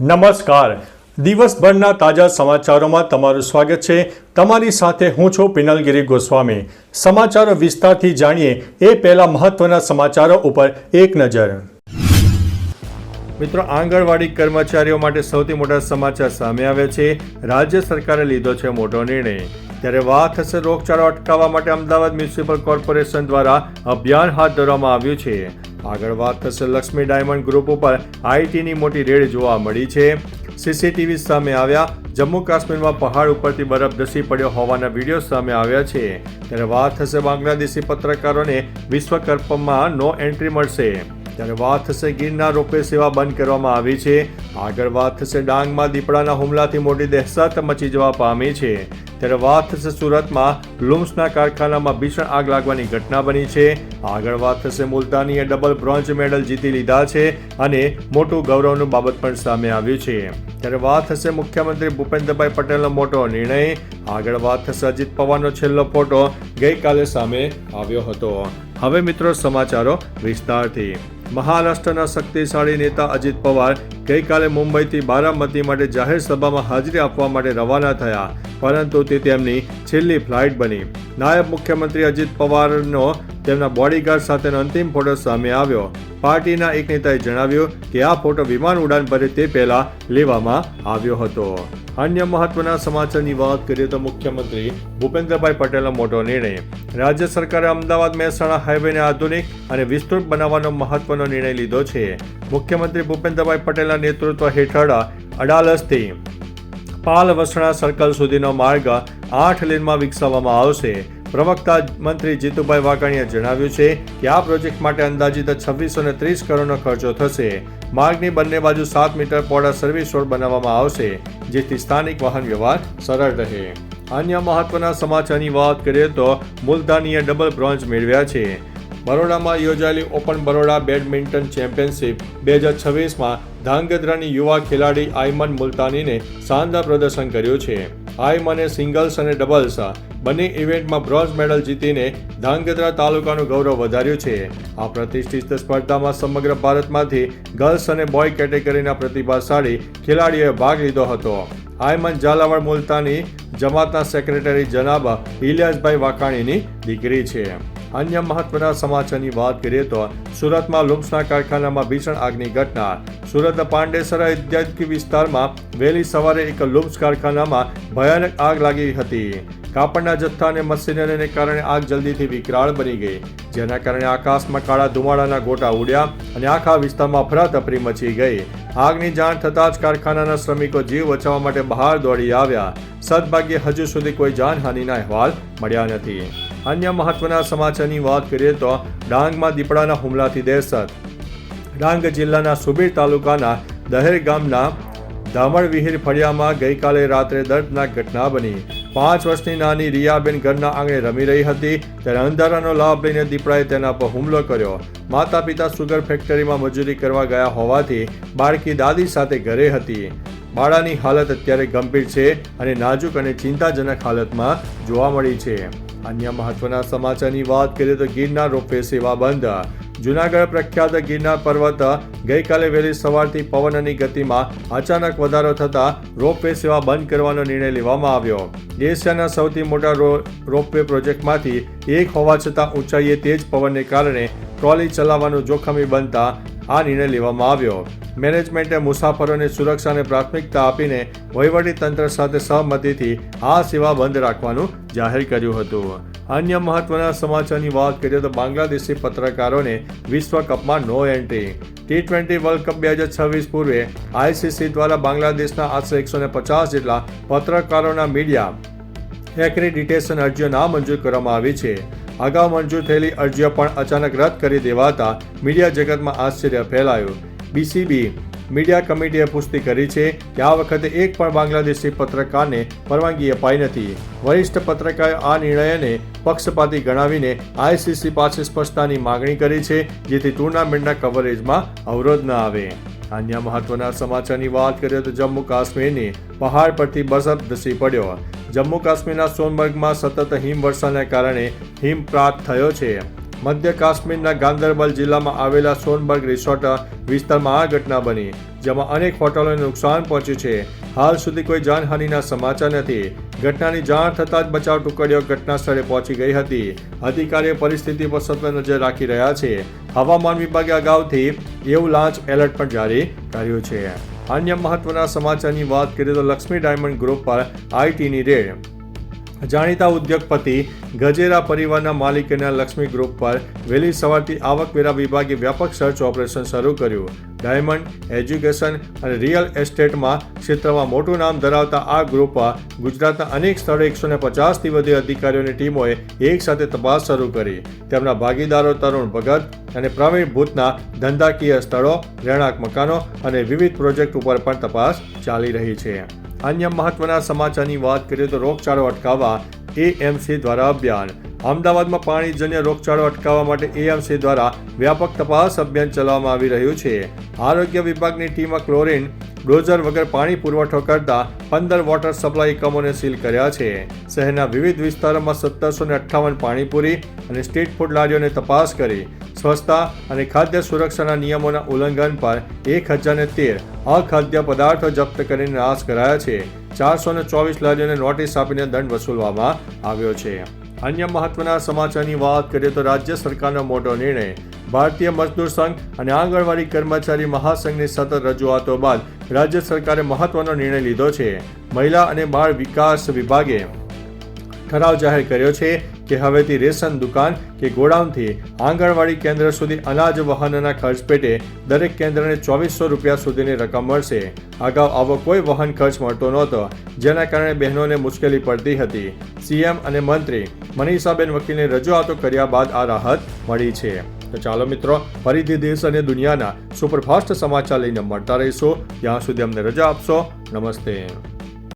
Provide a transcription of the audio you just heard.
નમસ્કાર. દિવસભરના તાજા સમાચારોમાં તમારું સ્વાગત છે. તમારી સાથે હું છું પિનલગીરી ગોસ્વામી. સમાચારો વિસ્તારથી જાણીએ એ પહેલા મહત્વના સમાચારો ઉપર એક નજર. મિત્રો, આંગણવાડી કર્મચારીઓ માટે સૌથી મોટા સમાચાર સામે આવ્યા છે. રાજ્ય સરકારે લીધો છે મોટો નિર્ણય. ત્યારે વાત થશે રોગચાળો અટકાવવા માટે અમદાવાદ મ્યુનિસિપલ કોર્પોરેશન દ્વારા અભિયાન હાથ ધરવામાં આવ્યું છે. આગળ વાત થશે લક્ષ્મી ડાયમંડ ગ્રુપ ઉપર આઈટીની મોટી રેડ જોવા મળી છે. સીસીટીવી સામે આવ્યા. જમ્મુ કાશ્મીરમાં પહાડ ઉપરથી બરફ ધસી પડ્યો હોવાના વીડિયો સામે આવ્યા છે. ત્યારે વાત થશે બાંગ્લાદેશી પત્રકારોને. વિશ્વકર્પમાં નો એન્ટ્રી મળશે. ત્યારે વાત થશે ગીરના રોપે સેવા બંધ કરવામાં આવી છે. આગળ વાત થશે ડાંગમાં દીપડાના હુમલાથી મોટી દહેશત મચી જવા પામી છે. ત્યારે વાત થશે સુરતમાં લુમ્સના કારખાનામાં ભીષણ આગ લાગવાની ઘટના બની છે. આગળ વાત થશે મુલતાનીએ ડબલ બ્રોન્ઝ મેડલ જીતી લીધા છે અને મોટું ગૌરવનું બાબત પણ સામે આવ્યું છે. ત્યારે વાત થશે મુખ્યમંત્રી ભૂપેન્દ્રભાઈ પટેલનો મોટો નિર્ણય, આગળ વાત થશે અજીત પવારનો છેલ્લો ફોટો ગઈકાલે સામે આવ્યો હતો. હવે મિત્રો સમાચારો વિસ્તારથી. મહારાષ્ટ્રના શક્તિશાળી નેતા અજીત પવાર ગઈકાલે મુંબઈથી બારામતી માટે જાહેર સભામાં હાજરી આપવા માટે રવાના થયા, પરંતુ તે તેમની છેલ્લી ફ્લાઇટ બની. નાયબ મુખ્યમંત્રી અજીત પવારનો તેમના બોડીગાર્ડ સાથેનો અંતિમ ફોટો સામે આવ્યો. પાર્ટીના એક નેતાએ જણાવ્યું કે આ ફોટો વિમાન ઉડાન ભરે તે પહેલા લેવામાં આવ્યો હતો. અન્ય મહત્વના સમાચારની વાત કરીએ તો મુખ્યમંત્રી ભૂપેન્દ્રભાઈ પટેલનો મોટો નિર્ણય. રાજ્ય સરકારે અમદાવાદ મહેસાણા હાઈવેને આધુનિક અને વિસ્તૃત બનાવવાનો મહત્વનો નિર્ણય લીધો છે. મુખ્યમંત્રી ભૂપેન્દ્રભાઈ પટેલના નેતૃત્વ હેઠળ અડાલજથી પાલ વસણા સર્કલ સુધીનો માર્ગ આઠ લેનમાં વિકસાવવામાં આવશે. પ્રવક્તા મંત્રી જીતુભાઈ વાઘાણીએ જણાવ્યું છે કે આ પ્રોજેક્ટ માટે અંદાજિત છવ્વીસો ને ત્રીસ કરોડનો ખર્ચો થશે. માર્ગની બંને બાજુ સાત મીટર પહોળા સર્વિસ રોડ બનાવવામાં આવશે, જેથી સ્થાનિક વાહન વ્યવહાર સરળ રહે. અન્ય મહત્વના સમાચારની વાત કરીએ તો મુલતાનીએ ડબલ બ્રોન્ઝ મેળવ્યા છે. બરોડામાં યોજાયેલી ઓપન બરોડા બેડમિન્ટન ચેમ્પિયનશિપ બે હજાર છવ્વીસમાં ધાંગધ્રાની યુવા ખેલાડી આયમન મુલતાનીને શાનદાર પ્રદર્શન કર્યું છે. આયમને સિંગલ્સ અને ડબલ્સ બંને ઇવેન્ટમાં બ્રોન્ઝ મેડલ જીતીને ધાંગધ્રા તાલુકાનું ગૌરવ વધાર્યું છે. આ પ્રતિષ્ઠિત સ્પર્ધામાં સમગ્ર ભારતમાંથી ગર્લ્સ અને બોય કેટેગરીના પ્રતિભાશાળી ખેલાડીઓએ ભાગ લીધો હતો. આયમન ઝાલાવાડ મુલતાની જમાતના સેક્રેટરી જનાબ ઇલિયાસભાઈ વાકાણીની દીકરી છે. અન્ય મહત્વના સમાચારની વાત કરીએ તો સુરતમાં લુમ્સના કારખાનામાં ભીષણ આગની ઘટના. સુરત પાંડેસરા ઔદ્યોગિક વિસ્તારમાં વહેલી સવારે એક લુમ્સ કારખાનામાં ભયાનક આગ લાગી હતી. કાપડના જથ્થા અને મશીનરીને કારણે આગ જલ્દીથી વિકરાળ બની ગઈ. જેના કારણે આકાશમાં કાળા ધુમાડાના ગોટા ઉડ્યા અને આખા વિસ્તારમાં અફરાતફરી મચી ગઈ. આગની જાણ થતાં જ કારખાનાના શ્રમિકો જીવ બચાવવા માટે બહાર દોડી આવ્યા. સદભાગ્યે હજુ સુધી કોઈ જાનહાનિના અહેવાલ મળ્યા નથી. અન્ય મહત્વના સમાચારની વાત કરીએ તો ડાંગમાં દીપડાના હુમલાથી દહેશત ડાંગ જિલ્લાના સુબીર તાલુકાના દહેર ગામના ધામણ વિહીર ફળિયામાં ગઈકાલે રાત્રે દર્દનાક ઘટના બની. પાંચ વર્ષની નાની રિયાબેન ઘરના આંગણે રમી રહી હતી, ત્યારે અંધારાનો લાભ લઈને દીપડાએ તેના પર હુમલો કર્યો. માતા પિતા સુગર ફેક્ટરીમાં મજૂરી કરવા ગયા હોવાથી બાળકી દાદી સાથે ઘરે હતી. બાળાની હાલત અત્યારે ગંભીર છે અને નાજુક અને ચિંતાજનક હાલતમાં જોવા મળી છે. અન્ય મહત્વના સમાચારની વાત કરીએ તો ગિરનાર રોપવે સેવા બંધ. જુનાગઢ પ્રખ્યાત ગિરનાર પર્વત ગઈકાલે વહેલી સવારથી પવનની ગતિમાં અચાનક વધારો થતાં રોપવે સેવા બંધ કરવાનો નિર્ણય લેવામાં આવ્યો. એશિયાના સૌથી મોટા રોપવે પ્રોજેક્ટમાંથી એક હોવા છતાં ઊંચાઈએ તેજ પવનને કારણે ટ્રોલી ચલાવવાનું જોખમી બનતા આ નિર્ણય લેવામાં આવ્યો. મેનેજમેન્ટે મુસાફરોને સુરક્ષાને પ્રાથમિકતા આપીને વહીવટી તંત્ર સાથે સહમતિથી આ સેવા બંધ રાખવાનું જાહેર કર્યું હતું. અન્ય મહત્વના સમાચારની વાત કરીએ તો બાંગ્લાદેશી પત્રકારોને વિશ્વ કપમાં no entry. T twenty world cup બે હજાર છવ્વીસ પૂર્વે આઈસીસી દ્વારા બાંગ્લાદેશના આશરે એકસો પચાસ જેટલા પત્રકારોના મીડિયા એક્રેડિટેશન અરજીઓ નામંજૂર કરવામાં આવી છે. અગાઉ મંજૂર થયેલી અરજીઓ પણ અચાનક રદ કરી દેવાતા મીડિયા જગતમાં આશ્ચર્ય ફેલાયું. બીસીબી મીડિયા કમિટીએ પુષ્ટિ કરી છે કે આ વખતે એક પણ બાંગ્લાદેશી પત્રકારને પરવાનગી અપાઈ નથી. વરિષ્ઠ પત્રકારે આ નિર્ણયને પક્ષપાતી ગણાવીને આઈસીસી પાસે સ્પષ્ટતાની માગણી કરી છે, જેથી ટુર્નામેન્ટના કવરેજમાં અવરોધ ન આવે. અન્ય મહત્વના સમાચારની વાત કરીએ તો જમ્મુ કાશ્મીરની પહાડ પરથી બરફ ધસી પડ્યો. જમ્મુ કાશ્મીરના સોનમર્ગમાં સતત હિમવર્ષાને કારણે હિમપ્રાત થયો છે. મધ્ય કાશ્મીરના ગાંદરબલ જિલ્લામાં આવેલા સોનબર્ગ રિસોર્ટ વિસ્તારમાં આ ઘટના બની, જેમાં અનેક હોટલોને નુકસાન પહોંચ્યું છે. હાલ સુધી કોઈ જાનહાનિના સમાચાર નથી. ઘટનાની જાણ થતાં જ બચાવ ટુકડીઓ ઘટના સ્થળે પહોંચી ગઈ હતી. અધિકારીઓ પરિસ્થિતિ પર સતત નજર રાખી રહ્યા છે. હવામાન વિભાગે અગાઉથી એવું લાંચ એલર્ટ પણ જારી કર્યું છે. અન્ય મહત્વના સમાચારની વાત કરીએ તો લક્ષ્મી ડાયમંડ ગ્રુપ પર આઈટીની રેડ જાણીતા ઉદ્યોગપતિ ગજેરા પરિવારના માલિકીના લક્ષ્મી ગ્રુપ પર વહેલી સવારથી આવકવેરા વિભાગે વ્યાપક સર્ચ ઓપરેશન શરૂ કર્યું. ડાયમંડ એજ્યુકેશન અને રિયલ એસ્ટેટમાં ક્ષેત્રમાં મોટું નામ ધરાવતા આ ગ્રુપ ગુજરાતના અનેક સ્થળે એકસો ને પચાસથી વધુ અધિકારીઓની ટીમોએ એક સાથે તપાસ શરૂ કરી. તેમના ભાગીદારો તરુણ ભગત અને પ્રવીણ ભૂતના ધંધાકીય સ્થળો, રહેણાંક મકાનો અને વિવિધ પ્રોજેક્ટ ઉપર પણ તપાસ ચાલી રહી છે. અન્ય મહત્વના સમાચારની વાત કરીએ તો રોગચાળો અટકાવવા એએમસી દ્વારા અભિયાન. અમદાવાદમાં પાણીજન્ય રોગચાળો અટકાવવા માટે એએમસી દ્વારા વ્યાપક તપાસ અભિયાન ચલાવવામાં આવી રહ્યું છે. આરોગ્ય વિભાગની ટીમે ક્લોરીન ડોઝર વગર પાણી પુરવઠો કરતા પંદર વોટર સપ્લાય એકમોને સીલ કર્યા છે. શહેરના વિવિધ વિસ્તારોમાં સત્તરસો ને અઠ્ઠાવન પાણીપુરી અને સ્ટ્રીટ ફૂડ લારીઓને તપાસ કરી સ્વચ્છતા અને ખાદ્ય સુરક્ષાના નિયમોના ઉલ્લંઘન પર એક હજારને તેર અખાદ્ય પદાર્થો જપ્ત કરીને નાશ કરાયા છે. ચારસો ને ચોવીસ લારીઓને નોટિસ આપીને દંડ વસૂલવામાં આવ્યો છે. અન્ય મહત્વના સમાચારની વાત કરીએ તો રાજ્ય સરકારનો મોટો નિર્ણય. ભારતીય મજદૂર સંઘ અને આંગણવાડી કર્મચારી મહાસંઘની સતત રજૂઆતો બાદ રાજ્ય સરકારે મહત્વનો નિર્ણય લીધો છે. મહિલા અને બાળ વિકાસ વિભાગે ઠરાવ જાહેર કર્યો છે કે હવેથી રેશન દુકાન કે ગોડાઉનથી આંગણવાડી કેન્દ્ર સુધી અનાજ, વહનના ખર્ચ પેટે દરેક કેન્દ્રને ચોવીસો રૂપિયા સુધીની રકમ મળશે. અગાઉ આવો કોઈ વહન ખર્ચ મળતો નહોતો, જેના કારણે બહેનોને મુશ્કેલી પડતી હતી. સીએમ અને મંત્રી મનીષાબેન વકીલને રજૂઆતો કર્યા બાદ આ રાહત મળી છે. તો ચાલો મિત્રો, ફરીથી દેશ અને દુનિયાના સુપરફાસ્ટ સમાચાર લઈને મળતા રહીશું. ત્યાં સુધી અમને રજા આપશો. નમસ્તે.